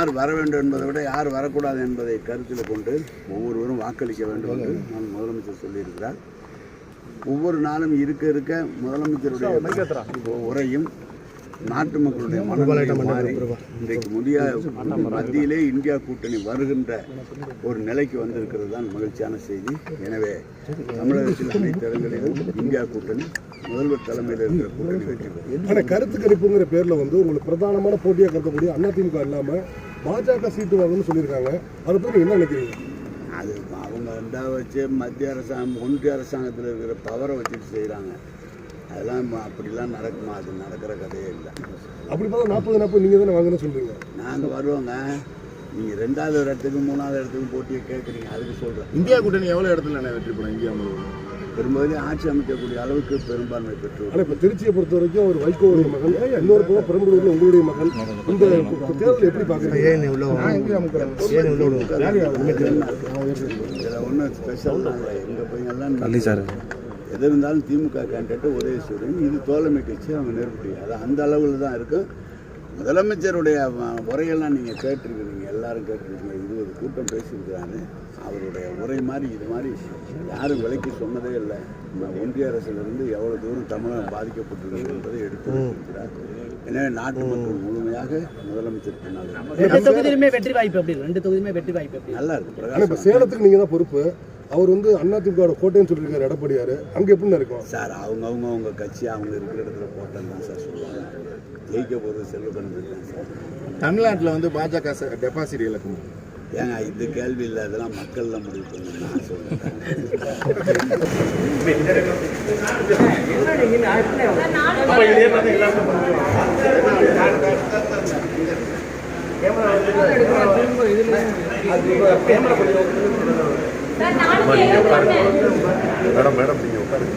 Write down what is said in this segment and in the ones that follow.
யார் வர வேண்டும் என்பதை விட யார் வரக்கூடாது என்பதை கருத்தில் கொண்டு ஒவ்வொருவரும் வாக்களிக்க வேண்டும் என்று நான் முதலமைச்சர் சொல்லியிருக்கிறார். ஒவ்வொரு நாளும் இருக்க இருக்க முதலமைச்சருடைய உரையும் நாட்டு மக்களுடைய மனநிலையும் மாறி இன்றைக்கு முதிய மத்தியிலே இந்தியா கூட்டணி வருகின்ற ஒரு நிலைக்கு வந்திருக்கிறது தான் மகிழ்ச்சியான செய்தி. எனவே தமிழகத்தில் அனைத்து இடங்களிலும் இந்தியா கூட்டணி முதல்வர் தலைமையில் இருக்கிற கூட்டணி வெற்றி பெறும். கருத்து கணிப்புங்கிற பேர்ல வந்து உங்களுக்கு பிரதானமான போட்டியாக கருதக்கூடிய அதிமுக இல்லாம பாஜக சீட்டு வாங்கணும்னு சொல்லியிருக்காங்க. அதை பத்தி நீங்க என்ன நினைக்கிறீங்க? அது அவங்க ரெண்டா வச்சு மத்திய அரசாங்கம் ஒன்றிய அரசாங்கத்தில் இருக்கிற பவரை வச்சுட்டு செய்கிறாங்க அதெல்லாம் அப்படிலாம் நடக்குமா? அது நடக்கிற கதையே இல்லை. அப்படி பார்த்தா நாற்பது நாற்பது நீங்க தானே வாங்கணும்னு சொல்றீங்க. நாங்கள் வருவோங்க. நீங்கள் ரெண்டாவது ஒரு இடத்துக்கு மூணாவது இடத்துக்கு போட்டியை கேட்குறீங்க அதுக்கு சொல்கிறேன் இந்தியா கூட்டணி எவ்வளவு இடத்துல நான் வெற்றி பெறும்? இந்தியா முழுவதும். பெரும்பாலும் ஆட்சி அமைக்கக்கூடிய அளவுக்கு பெரும்பான்மை பெற்று ஆனா இப்ப திருச்சியை பொறுத்த வரைக்கும் ஒரு வைகோவுடைய மகன் இன்னொரு பக்கம் பெரம்பலூர்ல உங்களுடைய மகன். இந்த தேர்தல் எப்படி பாக்குறீங்க இதில் ஒன்றும் ஸ்பெஷல் எங்கள் பையன்லாம் எது இருந்தாலும் திமுக கேண்டிடேட் ஒரே சூரியன் இது தோழமை கட்சி அவங்க நெருக்கடி அது அந்த அளவில் தான் இருக்கும் முதலமைச்சருடைய உரையெல்லாம் நீங்கள் கேட்டிருக்கிறீங்க எல்லாரும் கேட்டிருக்கீங்க. இருபது கூட்டம் பேசியிருக்கிறாங்க. அவருடைய உரை மாதிரி இது மாதிரி யாரும் விலைக்கு சொன்னதே இல்லை. நம்ம ஒன்றிய அரசிலிருந்து எவ்வளோ தூரம் தமிழகம் பாதிக்கப்பட்டிருக்கிறது என்பதை எடுத்து வைத்திருக்கிறார். எனவே நாட்டு மக்கள் முழுமையாக முதலமைச்சர் வெற்றி வாய்ப்பு எப்படி? இருக்கு? ரெண்டு தொகுதியுமே வெற்றி வாய்ப்பு? நல்லா இருக்கு இப்ப சேலத்துக்கு நீங்க தான் பொறுப்பு. அவர் வந்து அதிமுக கோட்டைன்னு சொல்லியிருக்காரு எடப்பாடியாரு. அங்க எப்படி இருக்கும்? சார் அவங்க அவங்க அவங்க கட்சி அவங்க இருக்கிற இடத்துல போட்டேன்னு தான் சார் சொல்லுவாங்க. ஜெயிக்க போகிறது தான் சார். தமிழ்நாட்டுல வந்து பாஜக டெபாசிட் இழக்கும்? ஏங்க இந்த கேள்வி இல்லாதெல்லாம் மக்கள் தான் முடிவு பண்ணணும் நான் சொல்கிறேன் மேடம் மேடம் நீங்க உட்காருங்க.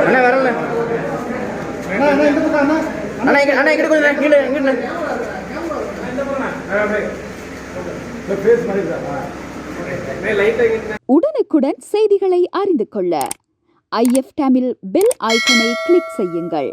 அண்ணா வரல அண்ணா இங்க அண்ணா. இங்கிட்டு கொஞ்சம் கீழே இங்கிட்டு உடனுக்குடன் செய்திகளை அறிந்து கொள்ள ஐஎஃப் தமிழ் பெல் ஐக்கனை கிளிக் செய்யுங்கள்.